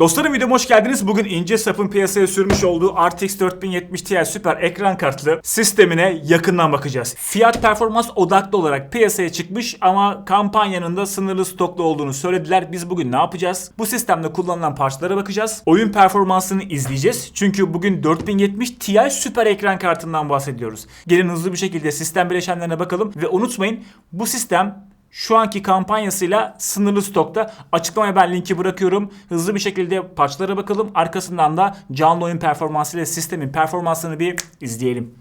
Dostlarım videoma hoş geldiniz. Bugün ince sapın piyasaya sürmüş olduğu RTX 4070 Ti süper ekran kartlı sistemine yakından bakacağız. Fiyat performans odaklı olarak piyasaya çıkmış ama kampanyanın da sınırlı stoklu olduğunu söylediler. Biz bugün ne yapacağız? Bu sistemde kullanılan parçalara bakacağız. Oyun performansını izleyeceğiz. Çünkü bugün 4070 Ti süper ekran kartından bahsediyoruz. Gelin hızlı bir şekilde sistem bileşenlerine bakalım ve unutmayın bu sistem şu anki kampanyasıyla sınırlı stokta. Açıklamaya ben linki bırakıyorum. Hızlı bir şekilde parçalara bakalım. Arkasından da canlı oyun performansı ile sistemin performansını bir izleyelim.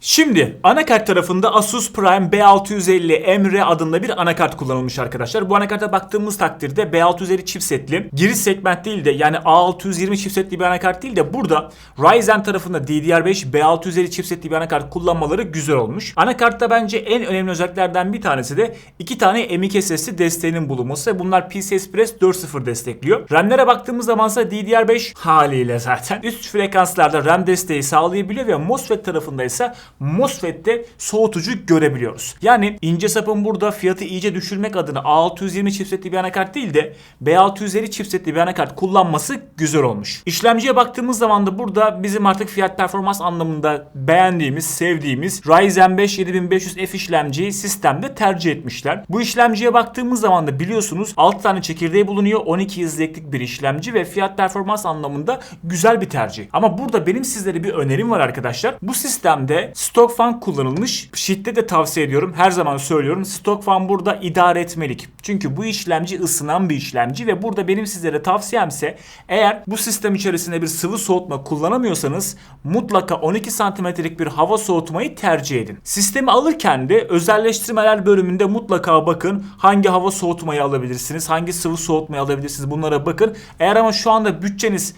Şimdi anakart tarafında Asus Prime B650 Emre adında bir anakart kullanılmış arkadaşlar. Bu anakarta baktığımız takdirde B650 chipsetli giriş segment değil de yani A620 chipsetli bir anakart değil de burada Ryzen tarafında DDR5 B650 chipsetli bir anakart kullanmaları güzel olmuş. Anakartta bence en önemli özelliklerden bir tanesi de iki tane M.2 SSD desteğinin bulunması ve bunlar PCI Express 4.0 destekliyor. RAM'lere baktığımız zamansa DDR5 haliyle zaten üst frekanslarda RAM desteği sağlayabiliyor ve MOSFET tarafında ise MOSFET'te soğutucu görebiliyoruz. Yani ince sapın burada fiyatı iyice düşürmek adına A620 chipsetli bir anakart değil de B650 chipsetli bir anakart kullanması güzel olmuş. İşlemciye baktığımız zaman da burada bizim artık fiyat performans anlamında beğendiğimiz, sevdiğimiz Ryzen 5 7500F işlemciyi sistemde tercih etmişler. Bu işlemciye baktığımız zaman da biliyorsunuz 6 tane çekirdeği bulunuyor. 12 izleklik bir işlemci ve fiyat performans anlamında güzel bir tercih. Ama burada benim sizlere bir önerim var arkadaşlar. Bu sistemde Stock fan kullanılmış. Şiddetle tavsiye ediyorum. Her zaman söylüyorum. Stock fan burada idare etmelik. Çünkü bu işlemci ısınan bir işlemci ve burada benim sizlere tavsiyemse eğer bu sistem içerisinde bir sıvı soğutma kullanamıyorsanız mutlaka 12 santimetrelik bir hava soğutmayı tercih edin. Sistemi alırken de özelleştirmeler bölümünde mutlaka bakın hangi hava soğutmayı alabilirsiniz, hangi sıvı soğutmayı alabilirsiniz bunlara bakın. Eğer ama şu anda bütçeniz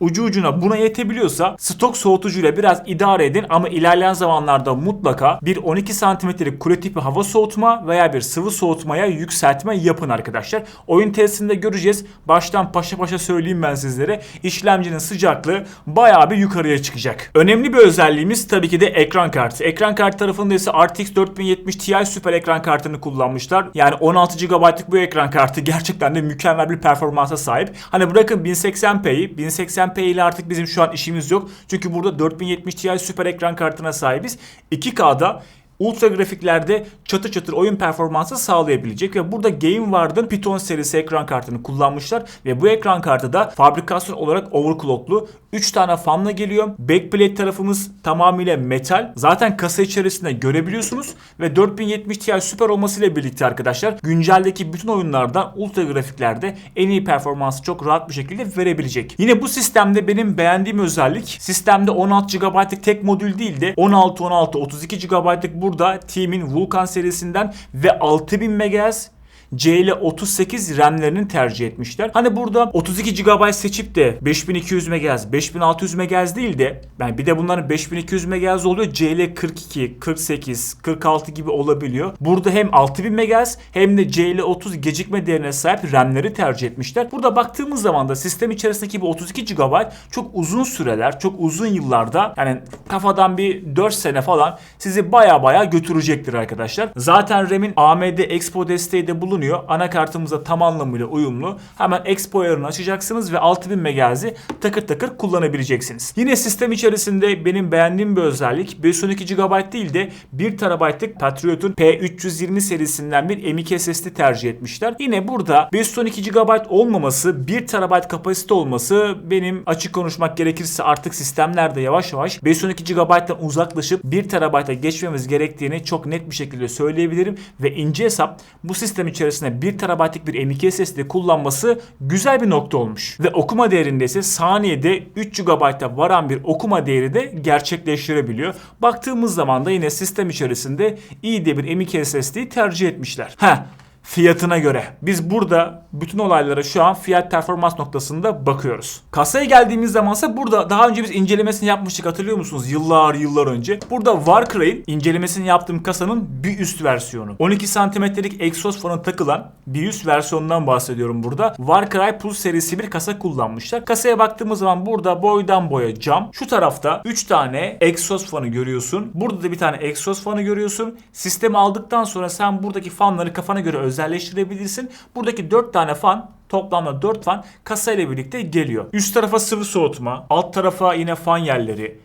ucu ucuna buna yetebiliyorsa stok soğutucuyla biraz idare edin ama ilerleyen zamanlarda mutlaka bir 12 santimetrelik kule tipi hava soğutma veya bir sıvı soğutmaya yükseltme yapın arkadaşlar. Oyun testinde göreceğiz. Baştan paşa paşa söyleyeyim ben sizlere. İşlemcinin sıcaklığı bayağı bir yukarıya çıkacak. Önemli bir özelliğimiz tabii ki de ekran kartı. Ekran kartı tarafında ise RTX 4070 Ti süper ekran kartını kullanmışlar. Yani 16 GB'lık bu ekran kartı gerçekten de mükemmel bir performansa sahip. Hani bırakın 1080p'yi 1080 1080p ile artık bizim şu an işimiz yok. Çünkü burada 4070 Ti süper ekran kartına sahibiz. 2K'da ultra grafiklerde çatır çatır oyun performansı sağlayabilecek ve burada Gameward'ın Python serisi ekran kartını kullanmışlar ve bu ekran kartı da fabrikasyon olarak overclocklu 3 tane fanla geliyor. Backplate tarafımız tamamıyla metal. Zaten kasa içerisinde görebiliyorsunuz ve 4070 Ti süper olmasıyla birlikte arkadaşlar günceldeki bütün oyunlardan ultra grafiklerde en iyi performansı çok rahat bir şekilde verebilecek. Yine bu sistemde benim beğendiğim özellik sistemde 16 GB'lık tek modül değil de 16 16 32 GB'lık burada Team'in Vulkan serisinden ve 6000 MHz CL38 RAM'lerini tercih etmişler. Hani burada 32 GB seçip de 5200 MHz, 5600 MHz değil de yani bir de bunların 5200 MHz oluyor. CL42, 48, 46 gibi olabiliyor. Burada hem 6000 MHz hem de CL30 gecikme değerine sahip RAM'leri tercih etmişler. Burada baktığımız zaman da sistem içerisindeki bu 32 GB çok uzun süreler, çok uzun yıllarda yani kafadan bir 4 sene falan sizi baya baya götürecektir arkadaşlar. Zaten RAM'in AMD Expo desteği de bulunuyor bulunuyor. Anakartımıza tam anlamıyla uyumlu. Hemen Expo ayarını açacaksınız ve 6000 MHz'i takır takır kullanabileceksiniz. Yine sistem içerisinde benim beğendiğim bir özellik 512 GB değil de 1 TB'lık Patriot'un P320 serisinden bir M.2 SSD tercih etmişler. Yine burada 512 GB olmaması 1 TB kapasite olması benim açık konuşmak gerekirse artık sistemlerde yavaş yavaş 512 GB'dan uzaklaşıp 1 TB'a geçmemiz gerektiğini çok net bir şekilde söyleyebilirim ve ince hesap bu sistem içerisinde içerisinde 1 TB'lik bir M.2 SSD kullanması güzel bir nokta olmuş. Ve okuma değerinde ise saniyede 3 GB'a varan bir okuma değeri de gerçekleştirebiliyor. Baktığımız zaman da yine sistem içerisinde iyi de bir M.2 SSD tercih etmişler. Heh fiyatına göre. Biz burada bütün olaylara şu an fiyat performans noktasında bakıyoruz. Kasaya geldiğimiz zamansa burada daha önce biz incelemesini yapmıştık hatırlıyor musunuz? Yıllar yıllar önce. Burada Warcry'in incelemesini yaptığım kasanın bir üst versiyonu. 12 santimetrelik egzoz fanı takılan bir üst versiyonundan bahsediyorum burada. Warcry Plus serisi bir kasa kullanmışlar. Kasaya baktığımız zaman burada boydan boya cam. Şu tarafta 3 tane egzoz fanı görüyorsun. Burada da bir tane egzoz fanı görüyorsun. Sistemi aldıktan sonra sen buradaki fanları kafana göre özelleştirebilirsin. Buradaki 4 tane fan toplamda 4 fan kasa ile birlikte geliyor. Üst tarafa sıvı soğutma, alt tarafa yine fan yerleri,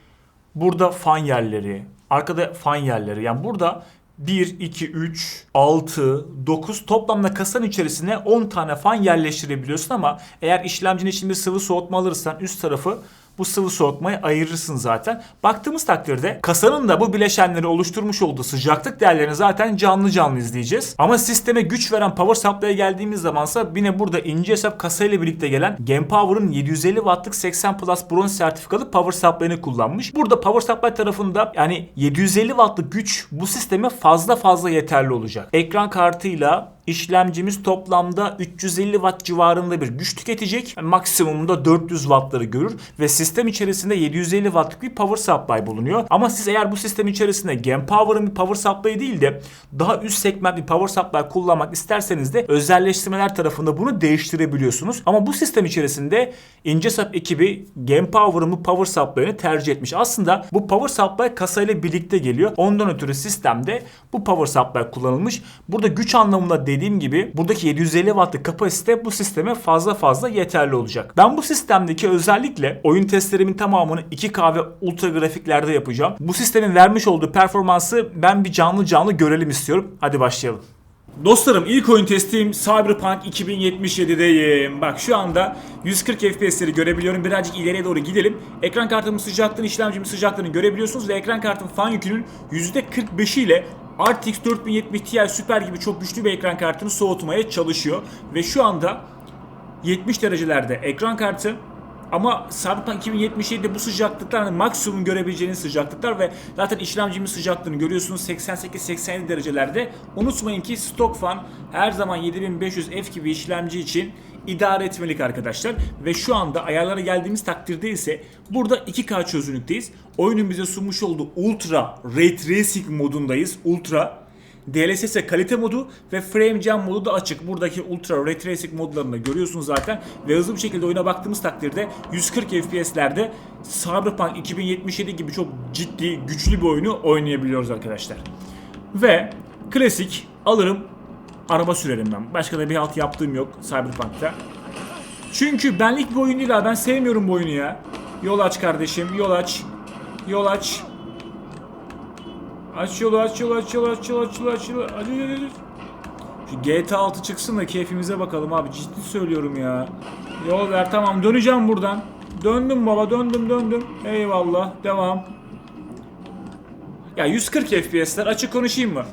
burada fan yerleri, arkada fan yerleri. Yani burada 1, 2, 3, 6, 9 toplamda kasanın içerisine 10 tane fan yerleştirebiliyorsun ama eğer işlemcinin içinde sıvı soğutma alırsan üst tarafı bu sıvı soğutmayı ayırırsın zaten. Baktığımız takdirde kasanın da bu bileşenleri oluşturmuş olduğu sıcaklık değerlerini zaten canlı canlı izleyeceğiz. Ama sisteme güç veren power supply'a geldiğimiz zamansa yine burada ince hesap kasayla birlikte gelen Genpower'ın 750 wattlık 80 Plus bronz sertifikalı power supply'ını kullanmış. Burada power supply tarafında yani 750 wattlık güç bu sisteme fazla fazla yeterli olacak. Ekran kartıyla işlemcimiz toplamda 350 watt civarında bir güç tüketecek. Maksimumda 400 wattları görür ve sistem içerisinde 750 wattlık bir power supply bulunuyor. Ama siz eğer bu sistem içerisinde Genpower'ın bir power supply değil de daha üst segment bir power supply kullanmak isterseniz de özelleştirmeler tarafında bunu değiştirebiliyorsunuz. Ama bu sistem içerisinde InceSap ekibi Genpower'ın bu power supply'ını tercih etmiş. Aslında bu power supply kasayla birlikte geliyor. Ondan ötürü sistemde bu power supply kullanılmış. Burada güç anlamında dediğim gibi buradaki 750 wattlık kapasite bu sisteme fazla fazla yeterli olacak. Ben bu sistemdeki özellikle oyun testlerimin tamamını 2K ve ultra grafiklerde yapacağım. Bu sistemin vermiş olduğu performansı ben bir canlı canlı görelim istiyorum. Hadi başlayalım. Dostlarım ilk oyun testim Cyberpunk 2077'deyim. Bak şu anda 140 FPS'leri görebiliyorum. Birazcık ileriye doğru gidelim. Ekran kartımın sıcaklığını, işlemcimin sıcaklığını görebiliyorsunuz ve ekran kartım fan yükünün %45'i ile RTX 4070 Ti Super gibi çok güçlü bir ekran kartını soğutmaya çalışıyor. Ve şu anda 70 derecelerde ekran kartı ama Cyberpunk 2077'de bu sıcaklıklar hani maksimum görebileceğiniz sıcaklıklar ve zaten işlemcimin sıcaklığını görüyorsunuz 88-87 derecelerde. Unutmayın ki stok fan her zaman 7500 F gibi işlemci için idare etmelik arkadaşlar. Ve şu anda ayarlara geldiğimiz takdirde ise burada 2K çözünürlükteyiz. Oyunun bize sunmuş olduğu Ultra Ray Tracing modundayız. Ultra DLSS kalite modu ve frame jam modu da açık. Buradaki ultra ray tracing modlarını görüyorsunuz zaten. Ve hızlı bir şekilde oyuna baktığımız takdirde 140 FPS'lerde Cyberpunk 2077 gibi çok ciddi, güçlü bir oyunu oynayabiliyoruz arkadaşlar. Ve klasik alırım araba sürerim ben. Başka da bir halt yaptığım yok Cyberpunk'ta. Çünkü benlik bir oyun değil abi. Ben sevmiyorum bu oyunu ya. Yol aç kardeşim, yol aç. Yol aç. Aç yolu aç yolu aç yolu aç yolu aç yolu aç yolu hadi hadi hadi. Şu GTA 6 çıksın da keyfimize bakalım abi ciddi söylüyorum ya. Yol ver tamam döneceğim buradan. Döndüm baba döndüm döndüm. Eyvallah devam. Ya 140 FPS'ler açık konuşayım mı?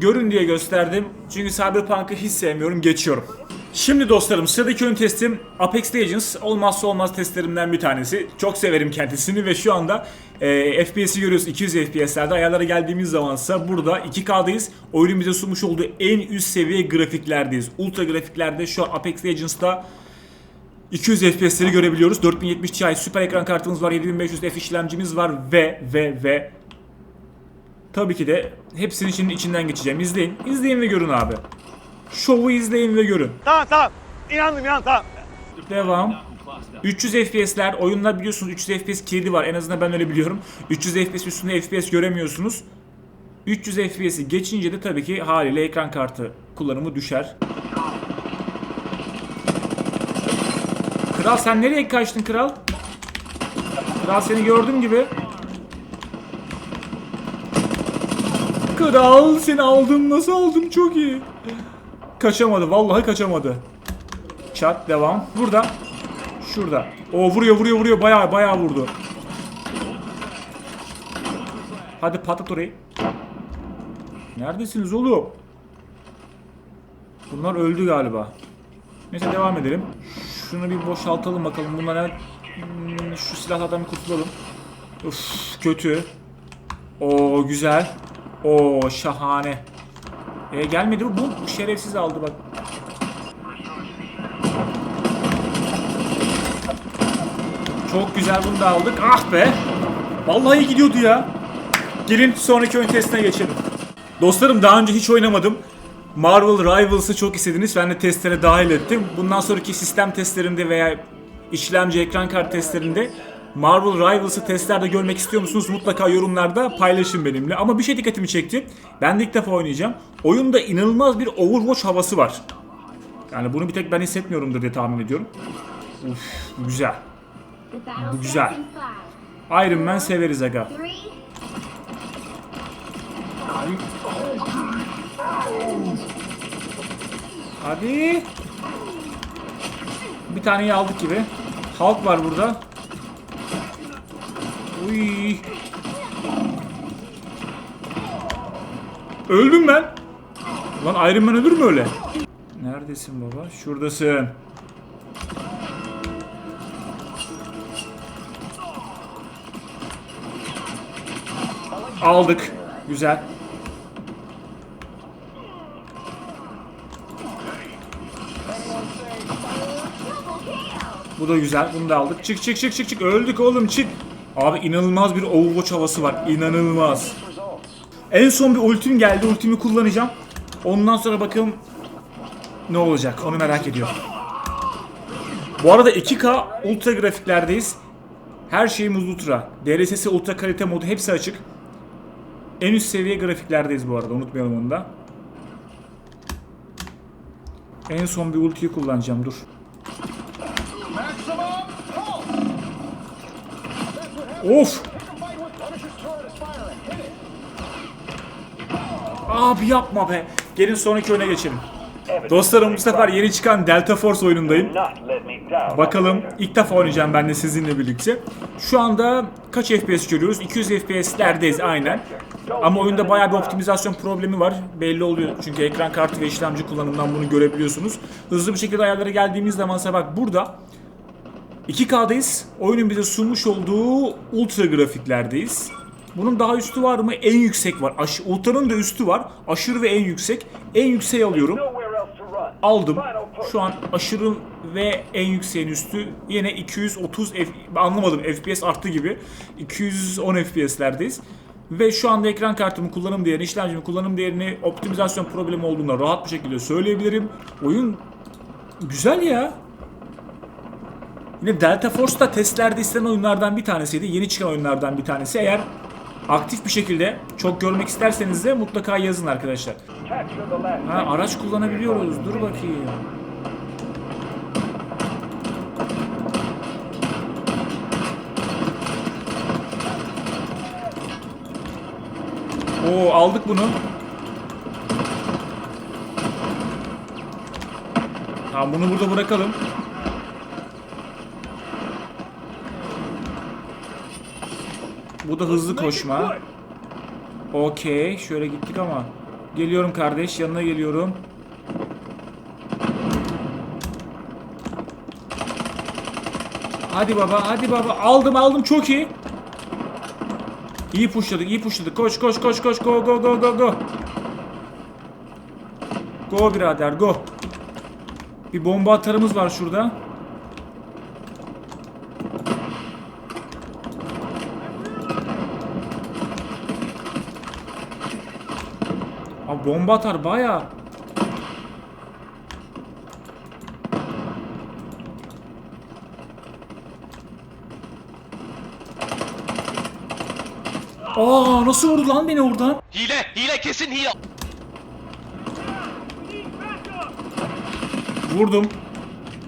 Görün diye gösterdim. Çünkü Cyberpunk'ı hiç sevmiyorum geçiyorum. Şimdi dostlarım sıradaki ön testim Apex Legends olmazsa olmaz testlerimden bir tanesi. Çok severim kendisini ve şu anda e, FPS'i görüyoruz 200 FPS'lerde ayarlara geldiğimiz zamansa burada 2K'dayız. Oyunun bize sunmuş olduğu en üst seviye grafiklerdeyiz. Ultra grafiklerde şu an Apex Legends'ta 200 FPS'leri görebiliyoruz. 4070 Ti süper ekran kartımız var. 7500 F işlemcimiz var ve ve ve Tabii ki de hepsinin içinin içinden geçeceğim. İzleyin. İzleyin ve görün abi. Şovu izleyin ve görün. Tamam tamam. İnandım inan tamam. Devam. 300 FPS'ler oyunlar biliyorsunuz 300 FPS kilidi var en azından ben öyle biliyorum. 300 FPS üstünde FPS göremiyorsunuz. 300 FPS'i geçince de tabii ki haliyle ekran kartı kullanımı düşer. Kral sen nereye kaçtın kral? Kral seni gördüm gibi. Kral seni aldım nasıl aldım çok iyi. Kaçamadı vallahi kaçamadı. Çat devam. Burada. Şurada. O vuruyor vuruyor vuruyor bayağı bayağı vurdu. Hadi patlat orayı. Neredesiniz oğlum? Bunlar öldü galiba. Neyse devam edelim. Şunu bir boşaltalım bakalım. Bunlara hmm, şu silahlardan bir kurtulalım. Uf kötü. O güzel. O şahane. E, gelmedi bu. Bu şerefsiz aldı bak. Çok güzel bunu da aldık. Ah be. Vallahi gidiyordu ya. Gelin sonraki oyun testine geçelim. Dostlarım daha önce hiç oynamadım. Marvel Rivals'ı çok istediniz. Ben de testlere dahil ettim. Bundan sonraki sistem testlerinde veya işlemci ekran kart testlerinde Marvel Rivals'ı testlerde görmek istiyor musunuz? Mutlaka yorumlarda paylaşın benimle. Ama bir şey dikkatimi çekti. Ben de ilk defa oynayacağım. Oyunda inanılmaz bir Overwatch havası var. Yani bunu bir tek ben hissetmiyorumdur diye tahmin ediyorum. Uf, güzel. Bu güzel. Iron Man severiz aga. Hadi. Bir taneyi aldık gibi. Hulk var burada. Uy. Öldüm ben. Lan Iron Man ölür mü öyle? Neredesin baba? Şuradasın. Aldık. Güzel. Bu da güzel. Bunu da aldık. Çık çık çık çık çık. Öldük oğlum çık. Abi inanılmaz bir Overwatch havası var. İnanılmaz. En son bir ultim geldi. Ultimi kullanacağım. Ondan sonra bakalım ne olacak. Onu merak ediyorum. Bu arada 2K ultra grafiklerdeyiz. Her şeyimiz ultra. DLSS ultra kalite modu hepsi açık. En üst seviye grafiklerdeyiz bu arada. Unutmayalım onu da. En son bir ultiyi kullanacağım. Dur. Of! Abi yapma be. Gelin sonraki oyuna geçelim. Dostlarım bu sefer yeni çıkan Delta Force oyunundayım. Bakalım ilk defa oynayacağım ben de sizinle birlikte. Şu anda kaç FPS görüyoruz? 200 FPS'lerdeyiz aynen. Ama oyunda bayağı bir optimizasyon problemi var. Belli oluyor çünkü ekran kartı ve işlemci kullanımından bunu görebiliyorsunuz. Hızlı bir şekilde ayarlara geldiğimiz zaman ise bak burada 2K'dayız. Oyunun bize sunmuş olduğu ultra grafiklerdeyiz. Bunun daha üstü var mı? En yüksek var. Aş Ultra'nın da üstü var. Aşırı ve en yüksek. En yükseği alıyorum. Aldım. Şu an aşırı ve en yükseğin üstü yine 230 F anlamadım FPS arttı gibi. 210 FPS'lerdeyiz. Ve şu anda ekran kartımın kullanım değerini, işlemcimin kullanım değerini optimizasyon problemi olduğunda rahat bir şekilde söyleyebilirim. Oyun güzel ya. Yine Delta Force da testlerde istenen oyunlardan bir tanesiydi. Yeni çıkan oyunlardan bir tanesi. Eğer aktif bir şekilde çok görmek isterseniz de mutlaka yazın arkadaşlar. Ha araç kullanabiliyoruz. Dur bakayım. Oo aldık bunu. Tamam bunu burada bırakalım. Bu da hızlı koşma. Okey. Şöyle gittik ama. Geliyorum kardeş. Yanına geliyorum. Hadi baba. Hadi baba. Aldım aldım. Çok iyi. İyi pushladık. iyi pushladık. Koş koş koş koş. Go go go go go. Go birader go. Bir bomba atarımız var şurada. Abi bomba atar baya. Aa nasıl vurdu lan beni oradan? Hile, hile kesin hile. Vurdum.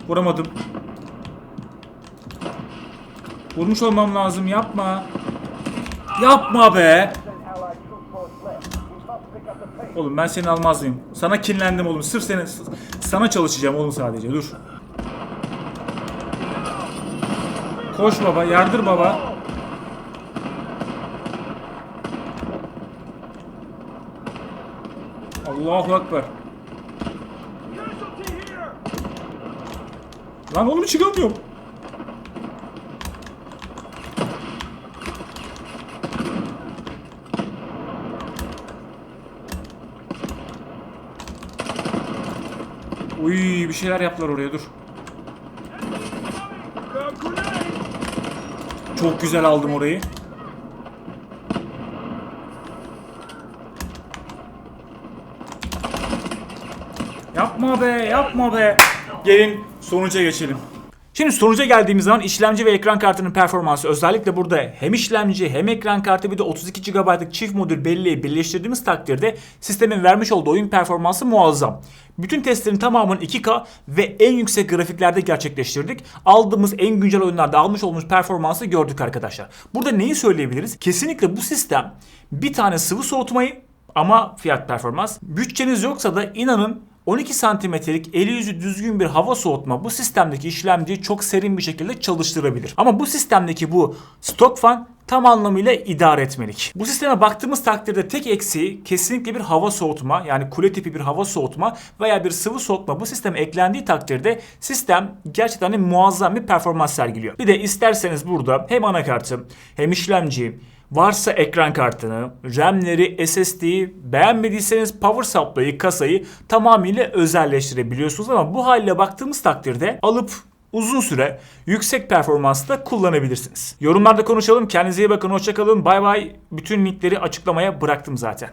Vuramadım. Vurmuş olmam lazım yapma. Yapma be. Oğlum ben seni almaz mıyım? Sana kinlendim oğlum. Sırf seni sana çalışacağım oğlum sadece. Dur. Koş baba, yardır baba. Allahu Ekber. Lan oğlum çıkamıyorum. Uy bir şeyler yaptılar oraya dur. Çok güzel aldım orayı. Yapma be, yapma be. Gelin sonuca geçelim. Şimdi sonuca geldiğimiz zaman işlemci ve ekran kartının performansı özellikle burada hem işlemci hem ekran kartı bir de 32 GB'lık çift modül belleği birleştirdiğimiz takdirde sistemin vermiş olduğu oyun performansı muazzam. Bütün testlerin tamamını 2K ve en yüksek grafiklerde gerçekleştirdik. Aldığımız en güncel oyunlarda almış olduğumuz performansı gördük arkadaşlar. Burada neyi söyleyebiliriz? Kesinlikle bu sistem bir tane sıvı soğutmayı ama fiyat performans. Bütçeniz yoksa da inanın 12 santimetrelik eli yüzü düzgün bir hava soğutma bu sistemdeki işlemciyi çok serin bir şekilde çalıştırabilir. Ama bu sistemdeki bu stok fan tam anlamıyla idare etmelik. Bu sisteme baktığımız takdirde tek eksiği kesinlikle bir hava soğutma yani kule tipi bir hava soğutma veya bir sıvı soğutma bu sisteme eklendiği takdirde sistem gerçekten muazzam bir performans sergiliyor. Bir de isterseniz burada hem anakartı hem işlemci Varsa ekran kartını, RAM'leri, SSD'yi beğenmediyseniz power supply'ı, kasayı tamamıyla özelleştirebiliyorsunuz ama bu haliyle baktığımız takdirde alıp uzun süre yüksek performansla kullanabilirsiniz. Yorumlarda konuşalım. Kendinize iyi bakın. Hoşçakalın. Bay bay. Bütün linkleri açıklamaya bıraktım zaten.